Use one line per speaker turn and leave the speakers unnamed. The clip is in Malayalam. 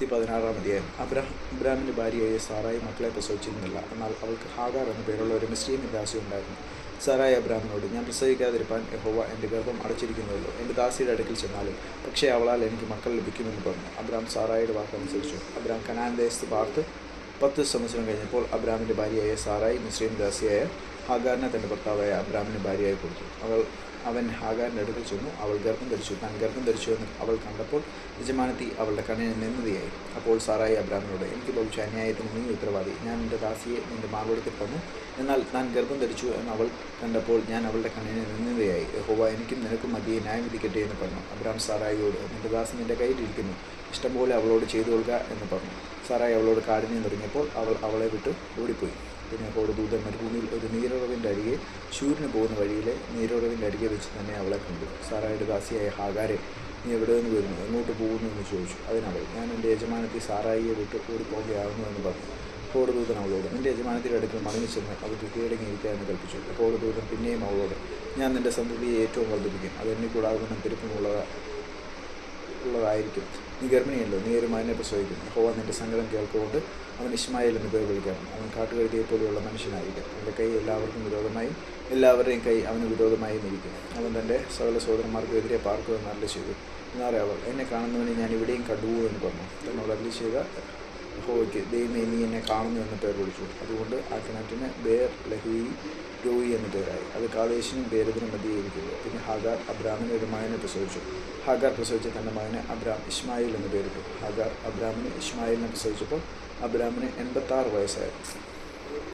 നൂറ്റി പതിനാറാം അധ്യായം. അബ്രഹാം അബ്രാമിന്റെ ഭാര്യയായ സാറായി മക്കളെ പ്രസവിച്ചിരുന്നില്ല. എന്നാൽ അവൾക്ക് ഹാഗാർ എന്ന പേരുള്ള ഒരു മിസ്രീം ദാസി ഉണ്ടായിരുന്നു. സാറായി അബ്രാമിനോട് ഞാൻ പ്രസവിക്കാതിരിപ്പാൻ യഹോവ എന്റെ ഗർഭം അടച്ചിരിക്കുന്നുള്ളൂ എന്റെ ദാസിയുടെ അടുക്കൽ ചെന്നാലും പക്ഷേ അവളാൽ എനിക്ക് മക്കൾ ലഭിക്കുമെന്ന് പറഞ്ഞു. അബ്രാം സാറായിയുടെ വാക്കനുസരിച്ചു അബ്രാം കനാൻ ദേശത്ത് പാർത്ത് പത്ത് സംവത്സരം കഴിഞ്ഞപ്പോൾ അബ്രാമിന്റെ ഭാര്യയായ സാറായി മുസ്ലിം ദാസിയായ ഹാഗാറിനെ തന്റെ ഭർത്താവായ അബ്രാമിന് ഭാര്യയായി കൊടുത്തു. അവൾ അവൻ ഹാഗാറിന്റെ അടുക്കൽ ചെന്നു. അവൾ ഗർഭം ധരിച്ചു. താൻ ഗർഭം ധരിച്ചു എന്ന് അവൾ കണ്ടപ്പോൾ യജമാനത്തി അവളുടെ കണ്ണിന് നിന്നതിയായി. അപ്പോൾ സാറായി അബ്രാമിനോട് എനിക്ക് ഭവിച്ച അന്യായത്തിന് നീ ഉത്തരവാദി. ഞാൻ എന്റെ ദാസിയെ നിന്റെ മാർവെടുത്തിൽ തന്നു. എന്നാൽ താൻ ഗർഭം ധരിച്ചു എന്ന് അവൾ കണ്ടപ്പോൾ ഞാൻ അവളുടെ കണ്ണിന് നിന്നതയായി. ഹോവ എനിക്കും നിനക്കും മതിയെ ന്യായം വിധിക്കട്ടെ എന്ന് പറഞ്ഞു. അബ്രാം സാറായിയോട് നിന്റെ ദാസി നിന്റെ കയ്യിലിരിക്കുന്നു. ഇഷ്ടംപോലെ അവളോട് ചെയ്തു കൊടുക്കുക എന്ന് പറഞ്ഞു. സാറായി അവളോട് കാടിനെ നിറഞ്ഞപ്പോൾ അവൾ അവളെ വിട്ട് ഓടിപ്പോയി. പിന്നെ അവളുടെ ദൂതൻ മരുഭൂമിയിൽ ഒരു നീരുറവിന്റെ അരികെ ശൂര്യന് പോകുന്ന വഴിയിലെ നീരുറവിന്റെ അരികെ വെച്ച് തന്നെ അവളെ കണ്ടു. സാറായുടെ ദാസിയായ ഹാഗാരെ നീ എവിടെ നിന്ന് വരുന്നു? എങ്ങോട്ട് പോകുന്നു? എന്ന് ചോദിച്ചു. അതിനവൾ ഞാൻ എന്റെ യജമാനത്തെ സാറായിയെ വിട്ട് ഓടിപ്പോകുകയാകുന്നു എന്ന് പറഞ്ഞു. കോടദൂതൻ ദൂതൻ അവളോട് നിന്റെ യജമാനത്തിന്റെ അടുക്കൽ മടങ്ങി ചെന്ന് അവൾക്ക് കീഴടങ്ങിയിരിക്കുക എന്ന് കൽപ്പിച്ചു. കോടദൂതൻ ദൂതൻ പിന്നെയും അവളോട് ഞാൻ നിന്റെ സന്തതിയെ ഏറ്റവും വർദ്ധിപ്പിക്കും. അത് എന്നെ കൂടാകുന്ന പെരുപ്പമുള്ളത് ഉള്ളതായിരിക്കും. നീ ഗർഭിണിയല്ലോ നീ ഒരു മകനെ പ്രസവിക്കും ഹോവ നിന്റെ സങ്കടം കേൾക്കുകൊണ്ട് അവൻ ഇഷ്മായിൽ എന്ന് പേർ വിളിക്കണം അവൻ കാട്ടുകഴുതിയെ പോലെയുള്ള മനുഷ്യനായിരിക്കും. അവന്റെ കൈ എല്ലാവർക്കും വിരോധമായും എല്ലാവരുടെയും കൈ അവന് വിരോധമായും ഇരിക്കും അവൻ തന്റെ സകല സഹോദരന്മാർക്കും എതിരെ പാർക്കുമെന്ന് അല്ല ചെയ്തു. എന്നാലേ അവൾ എന്നെ കാണുന്നവനെ ഞാൻ ഇവിടെയും കണ്ടുപോകുമെന്ന് പറഞ്ഞു. തന്നോട് അല്ല ചെയ്ത ഹോവയ്ക്ക് ദൈവമേ നീ എന്നെ കാണുന്നു എന്ന പേർ വിളിച്ചു. അതുകൊണ്ട് ആ കിണറ്റിന് ബേർ ലഹീ രോയി എന്ന പേരായി. അത് കാദേശിനും ബേരതിനും മധ്യയിരിക്കുന്നു പിന്നെ ഹാഗാർ അബ്രാമിന് ഒരു മകനെ പ്രസവിച്ചു. ഹാഗാർ പ്രസവിച്ച തന്റെ മകന് അബ്രാം ഇസ്മായിൽ എന്ന് പേരിട്ടു. ഹാഗാർ അബ്രാമിന് ഇസ്മായിലിനെ പ്രസവിച്ചപ്പോൾ അബ്രാമിന് എൺപത്താറ് വയസ്സായിരുന്നു